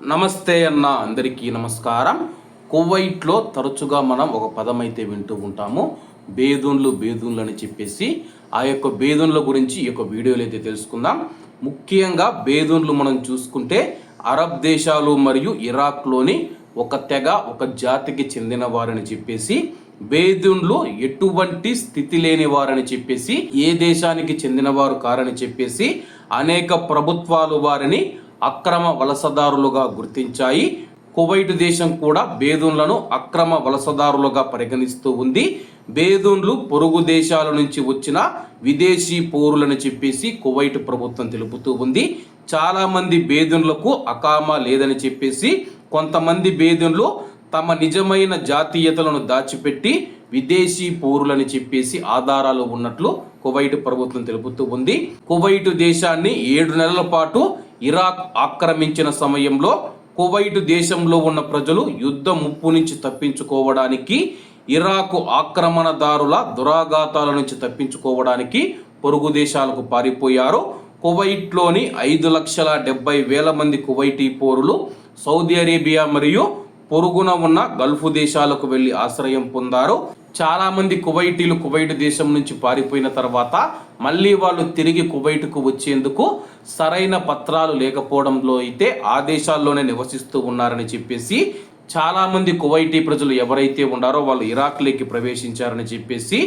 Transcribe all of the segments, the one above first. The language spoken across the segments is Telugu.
నమస్తే అన్న అందరికీ నమస్కారం. కువైట్లో తరచుగా మనం ఒక పదం అయితే వింటూ ఉంటాము. బేదూన్లు బేదూన్లు అని చెప్పేసి ఆ యొక్క బేదూన్ల గురించి ఈ యొక్క వీడియోలు అయితే తెలుసుకుందాం. ముఖ్యంగా బేదూన్లు మనం చూసుకుంటే అరబ్ దేశాలు మరియు ఇరాక్లోని ఒక తెగ ఒక జాతికి చెందిన వారని చెప్పేసి బేదున్లు ఎటువంటి స్థితి లేని వారని చెప్పేసి ఏ దేశానికి చెందినవారు కారని చెప్పేసి అనేక ప్రభుత్వాలు వారిని అక్రమ వలసదారులుగా గుర్తించాయి. కువైట్ దేశం కూడా బేదూన్లను అక్రమ వలసదారులుగా పరిగణిస్తూ ఉంది. బేదూన్లు పొరుగు దేశాల నుంచి వచ్చిన విదేశీ పౌరులని చెప్పేసి కువైట్ ప్రభుత్వం తెలుపుతూ ఉంది. చాలామంది బేదూన్లకు అకామా లేదని చెప్పేసి కొంతమంది బేదూన్లు తమ నిజమైన జాతీయతలను దాచిపెట్టి విదేశీ పౌరులని చెప్పేసి ఆధారాలు ఉన్నట్లు కువైట్ ప్రభుత్వం తెలుపుతూ ఉంది. కువైట్ దేశాన్ని ఏడు నెలల పాటు ఇరాక్ ఆక్రమించిన సమయంలో కువైట్ దేశంలో ఉన్న ప్రజలు యుద్ధ ముప్పు నుంచి తప్పించుకోవడానికి ఇరాకు ఆక్రమణదారుల దురాఘాతాల నుంచి తప్పించుకోవడానికి పొరుగు దేశాలకు పారిపోయారు. కువైట్లోని ఐదు లక్షల డెబ్బై వేల మంది కువైటీ పౌరులు సౌదీ అరేబియా మరియు పొరుగున ఉన్న గల్ఫ్ దేశాలకు వెళ్ళి ఆశ్రయం పొందారు. చాలామంది కువైటీలు కువైట్ దేశం నుంచి పారిపోయిన తర్వాత మళ్ళీ వాళ్ళు తిరిగి కువైట్కు వచ్చేందుకు సరైన పత్రాలు లేకపోవడంలో అయితే ఆ దేశాల్లోనే నివసిస్తూ ఉన్నారని చెప్పేసి చాలామంది కువైటీ ప్రజలు ఎవరైతే ఉన్నారో వాళ్ళు ఇరాక్లోకి ప్రవేశించారని చెప్పేసి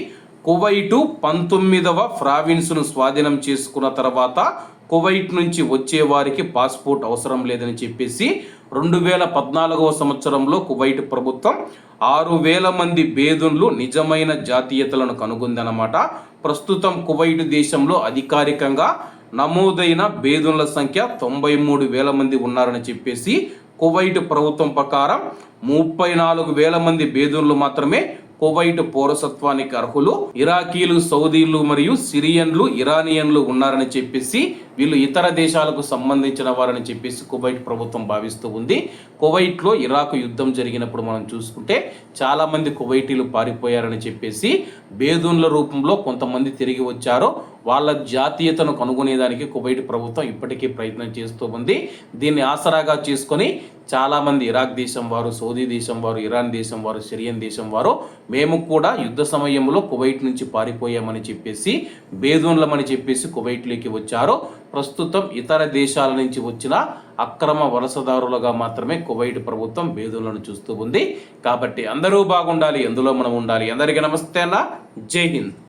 కువైటు పంతొమ్మిదవ ప్రావిన్స్ను స్వాధీనం చేసుకున్న తర్వాత కువైట్ నుంచి వచ్చే వారికి పాస్పోర్ట్ అవసరం లేదని చెప్పేసి రెండు వేల పద్నాలుగవ సంవత్సరంలో కువైట్ ప్రభుత్వం ఆరు వేల మంది బేదున్లు నిజమైన జాతీయతలను కనుగొందన్నమాట. ప్రస్తుతం కువైట్ దేశంలో అధికారికంగా నమోదైన బేదున్ల సంఖ్య తొంభై మూడు వేల మంది ఉన్నారని చెప్పేసి కువైట్ ప్రభుత్వం ప్రకారం ముప్పై నాలుగు వేల మంది బేదున్లు మాత్రమే కువైట్ పౌరసత్వానికి అర్హులు ఇరాకీలు సౌదీలు మరియు సిరియన్లు ఇరానియన్లు ఉన్నారని చెప్పేసి వీళ్ళు ఇతర దేశాలకు సంబంధించిన వారని చెప్పేసి కువైట్ ప్రభుత్వం భావిస్తూ ఉంది. కువైట్లో ఇరాక్ యుద్ధం జరిగినప్పుడు మనం చూసుకుంటే చాలామంది కువైటీలు పారిపోయారని చెప్పేసి బేదూన్ల రూపంలో కొంతమంది తిరిగి వచ్చారు. వాళ్ళ జాతీయతను కనుగొనేదానికి కువైట్ ప్రభుత్వం ఇప్పటికీ ప్రయత్నం చేస్తూ ఉంది. దీన్ని ఆసరాగా చేసుకొని చాలామంది ఇరాక్ దేశం వారు సౌదీ దేశం వారు ఇరాన్ దేశం వారు సిరియన్ దేశం వారు మేము కూడా యుద్ధ సమయంలో కువైట్ నుంచి పారిపోయామని చెప్పేసి బేదూన్లమని చెప్పేసి కువైట్లోకి వచ్చారు. ప్రస్తుతం ఇతర దేశాల నుంచి వచ్చిన అక్రమ వలసదారులుగా మాత్రమే కువైట్ ప్రభుత్వం బేదూన్లను చూస్తూ ఉంది. కాబట్టి అందరూ బాగుండాలి ఎందులో మనం ఉండాలి. అందరికీ నమస్తే అన్న. జై హింద్.